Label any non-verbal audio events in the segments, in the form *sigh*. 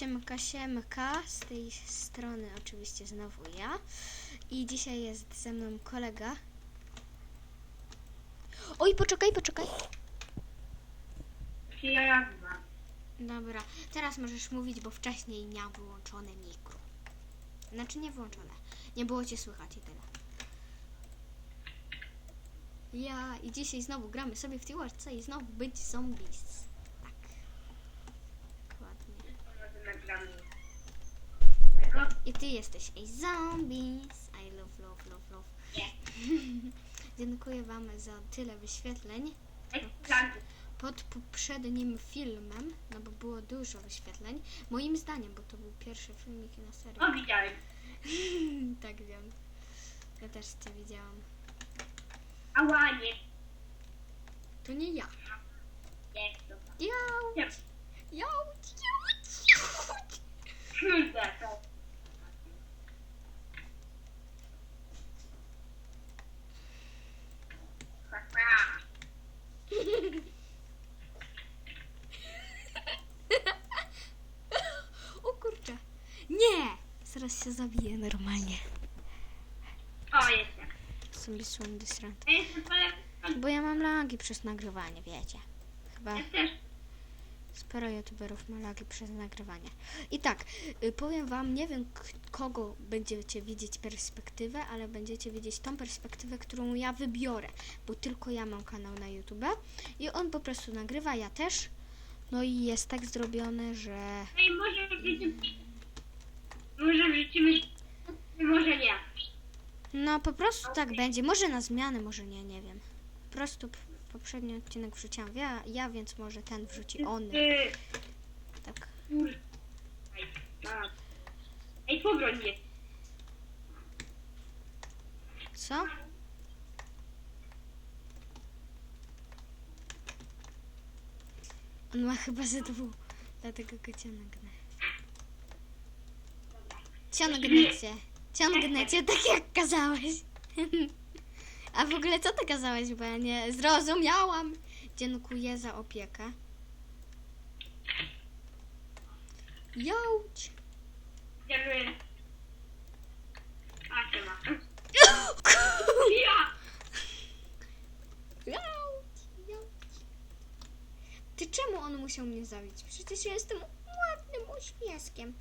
Siemka, siemka, z tej strony oczywiście znowu ja i dzisiaj jest ze mną kolega. Oj, poczekaj, poczekaj. Jazda. Dobra, teraz możesz mówić, bo wcześniej miał wyłączone mikro. Znaczy nie włączone, nie było cię słychać i tyle. Ja i dzisiaj znowu gramy sobie w Tiwarce i znowu być zombies. Tak. Dokładnie. I ty jesteś a zombies. I love, love, love, love. *laughs* Dziękuję wam za tyle wyświetleń pod poprzednim filmem, no bo było dużo wyświetleń. Moim zdaniem, bo to był pierwszy filmik na serio. O, widziałem. *laughs* tak wiem. Ja też cię widziałam. Ała, nie. To nie ja. Nie, dobra. Nie. jał, jał, jał. Kurde, to. O kurczę. Nie! Zaraz się zabiję normalnie. O, jestem. Sobie. Ja jestem po lewej Bo ja mam lagi przez nagrywanie, wiecie. Chyba Ja też. sporo youtuberów ma lagi przez nagrywanie. I tak, y, powiem wam, nie wiem k- kogo będziecie widzieć perspektywę, ale będziecie widzieć tą perspektywę, którą ja wybiorę, bo tylko ja mam kanał na YouTube i on po prostu nagrywa, ja też. No i jest tak zrobione, że Ej, może wrzucimy... Może wrzucimy... Może nie. no po prostu tak będzie. Może na zmianę, może nie, nie wiem. Po prostu p- poprzedni odcinek wrzuciłam ja, ja, więc może ten wrzuci on. Ty, Tak. kurde. Ej, a. Ej, pobroń mnie. Co? On ma chyba ze dwóch, dlatego go ciągnę. Ciągnę cię. Ciągnę cię tak jak kazałeś. *laughs* A w ogóle co ty kazałeś, bo ja nie zrozumiałam. Dziękuję za opiekę. Jałć. Idziemy. A, się ma. *laughs* Ja! Jałć, jałć. Ty czemu on musiał mnie zabić? Przecież ja jestem ładnym uśmieskiem.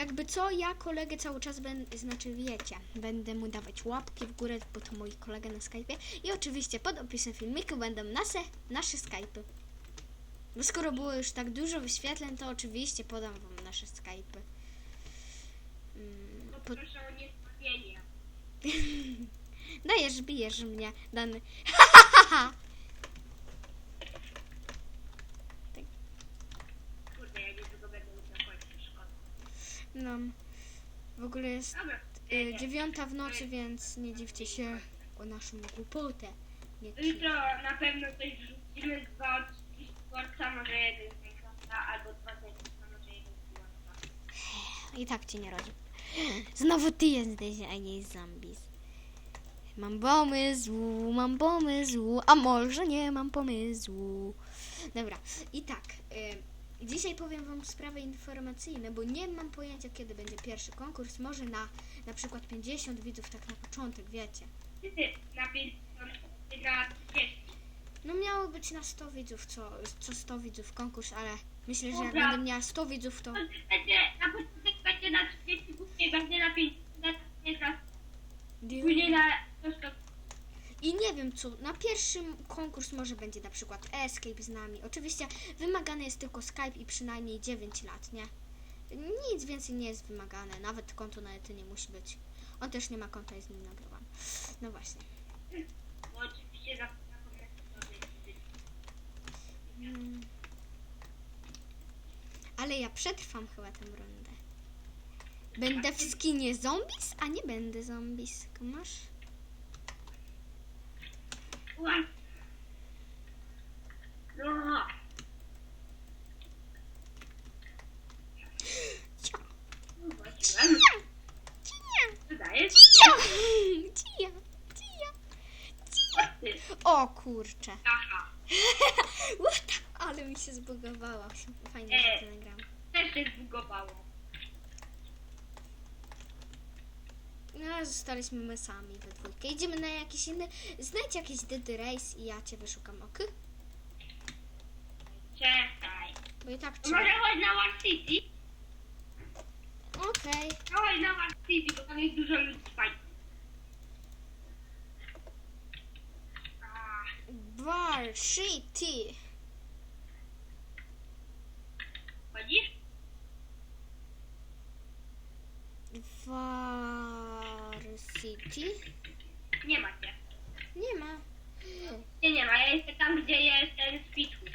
Jakby co, ja kolegę cały czas będę, znaczy wiecie, będę mu dawać łapki w górę, bo to mój kolega na Skype'ie. I oczywiście pod opisem filmiku będą nasze, nasze Skype'y. Bo skoro było już tak dużo wyświetleń, to oczywiście podam wam nasze Skype'y. Mm, po, Proszę o niezbawienie. *laughs* Dajesz, bijesz mnie, dany. *laughs* Kurde, ja niedługo będę musiał kończyć szkołę. No, w ogóle jest y, dziewiąta w nocy, więc nie dziwcie się o naszą głupotę. Nie. Jutro na pewno coś wrzucimy dwa odcinki Forza, może jeden z Minecrafta, albo dwa z Minecrafta, może jeden z. I tak cię nie rodzi. Znowu ty jesteś, a nie zombies. Mam pomysł, mam pomysł, a może nie mam pomysłu. Dobra, i tak. Y, dzisiaj powiem wam sprawy informacyjne, bo nie mam pojęcia, kiedy będzie pierwszy konkurs. Może na na przykład 50 widzów, tak na początek, wiecie. Na 50 wygra 30. No miało być na 100 widzów, co, co 100 widzów konkurs, ale myślę, że jak Dobra. będę miała 100 widzów, to... Będzie, na początek będzie na 30, później będzie na 50, na 50, później na 100. I nie wiem co, na pierwszym konkurs może będzie na przykład Escape z nami. Oczywiście wymagany jest tylko Skype i przynajmniej 9 lat, nie? Nic więcej nie jest wymagane, nawet konto na ety nie musi być. On też nie ma konta i z nim nagrywam. No właśnie. Bo oczywiście za. Ale ja przetrwam chyba tę rundę. Będę w skinie zombies, a nie będę zombies. Masz? O kurczę. *laughs* Ale mi się zbugowało. Fajnie, że to nagram. Też się zbugowało. No, zostaliśmy my sami we dwójkę. Idziemy na jakiś inny... Znajdź jakiś Dead Race i ja cię wyszukam, ok? Czekaj. Bo i tak trzeba... Może chodź na War City? Okej. No chodź na War City, bo tam jest dużo ludzi fajnych. A, Bar City. Chodzisz? Bar City? Nie ma cię. Nie ma. Nie, nie ma. Ja jestem tam, gdzie jest ten speedhook.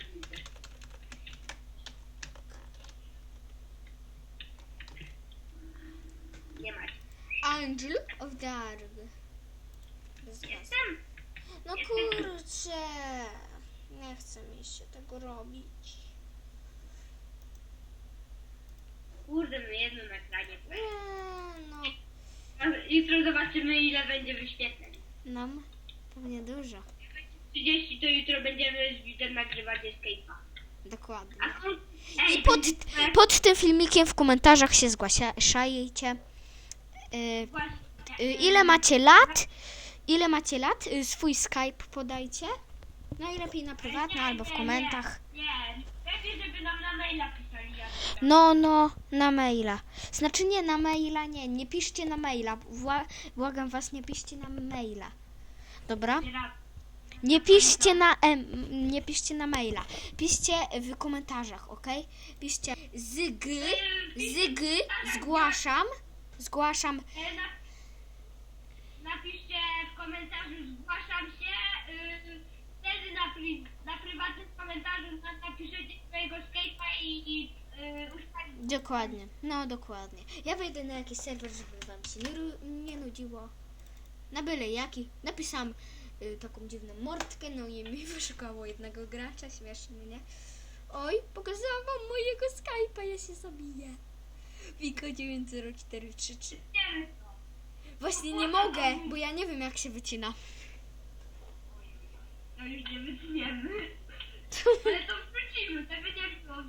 Nie ma cię. Angel of Dark. Bez was. Jestem. No kurczę. Nie chce mi się tego robić. Kurde, no jedno nagranie. Nie, no. Jutro zobaczymy, ile będzie wyświetleń. Nam pewnie dużo. Jak będzie 30, to jutro będziemy z widzem nagrywać Escape'a. Dokładnie. A. Ej, I pod, będzie- pod tym filmikiem w komentarzach się zgłaszajcie. Y, Właśnie. y, ile macie lat? Ile macie lat? Y, swój Skype podajcie. Najlepiej na prywatne Nie, albo w komentarzach. Nie, lepiej, żeby nam na maila pisali. jak. No, no, na maila. Znaczy nie, na maila nie. Nie piszcie na maila. Bła, błagam was, nie piszcie na maila. Dobra? Nie piszcie na em, nie piszcie na maila. Piszcie w komentarzach, ok? Piszcie zyg, zyg, zgłaszam, zgłaszam. Na, napiszcie w komentarzu, zgłaszam się. Yy, wtedy na, pri, na prywatnym komentarzu na, napiszecie swojego Skype'a i, i Dokładnie, no dokładnie. Ja wejdę na jakiś serwer, żeby wam się nie, nie nudziło. Na byle jaki. Napisałam y, taką dziwną mordkę, no i mi *laughs* wyszukało jednego gracza, śmiesznie, nie? Oj, pokazałam wam mojego Skype'a, ja się zabiję. Wiko 90433. Nie wiem co. Właśnie nie mogę, bo ja nie wiem jak się wycina. No już nie. *laughs* Ale to wrzucimy, tego nie było,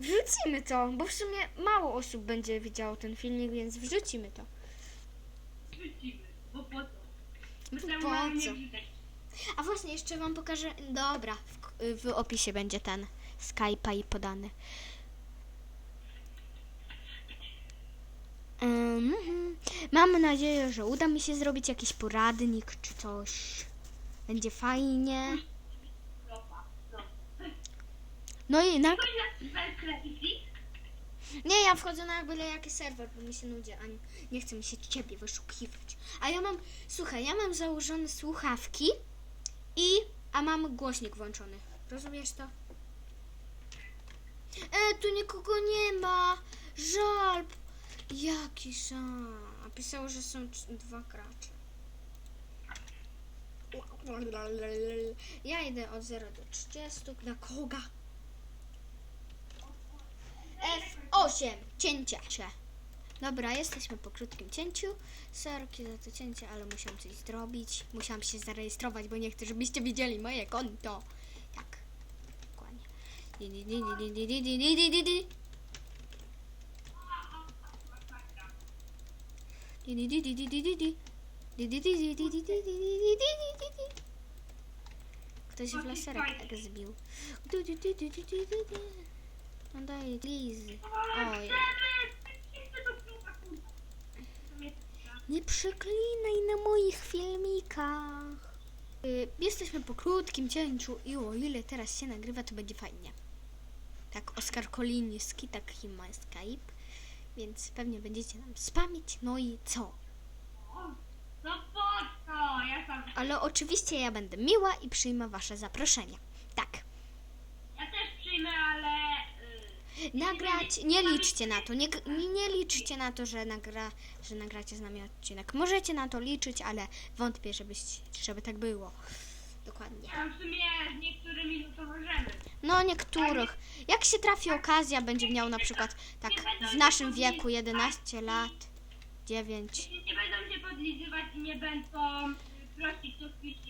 wrzucimy to. Bo w sumie mało osób będzie widziało ten filmik, więc wrzucimy to. Wrzucimy, bo po co? Po co? A właśnie, jeszcze wam pokażę. Dobra, w, w opisie będzie ten Skype'a i podany. Mhm. Mam nadzieję, że uda mi się zrobić jakiś poradnik czy coś. Będzie fajnie. No. I na... Na. Nie, ja wchodzę na byle jaki serwer, bo mi się nudzi, a nie, nie chce mi się ciebie wyszukiwać. A ja mam, słuchaj, ja mam założone słuchawki i, a mam głośnik włączony. Rozumiesz to? E, tu nikogo nie ma. Żal. Jaki żal. A pisało, że są dwa gracze. Ja idę od 0 do 30. Dla koga? osiem Cięcia się. Dobra, jesteśmy po krótkim cięciu. Sorki za to cięcie, ale musiałam coś zrobić. Musiałam się zarejestrować, bo nie chcę, żebyście widzieli moje konto. Tak. Dokładnie. Di, di, di, Ktoś w laserek tak zbił. Oj. Nie przeklinaj na moich filmikach. Y, jesteśmy po krótkim cięciu i o ile teraz się nagrywa, to będzie fajnie. Tak, Oskar Koliński, taki ma Skype, więc pewnie będziecie nam spamić, no i co? No po co? Ja sam. Ale oczywiście ja będę miła i przyjmę wasze zaproszenia. Tak. Ja też przyjmę, ale. y, Nagrać, nie liczcie na to, nie, nie, liczcie na to, że, nagra, że nagracie z nami odcinek. Możecie na to liczyć, ale wątpię, żebyś, żeby tak było. Dokładnie. w sumie z niektórymi to możemy. No niektórych. Jak się trafi okazja, będzie miał na przykład tak w naszym wieku 11 lat, 9. Jeśli nie będą się podlizywać i nie będą prosić, wpiszcie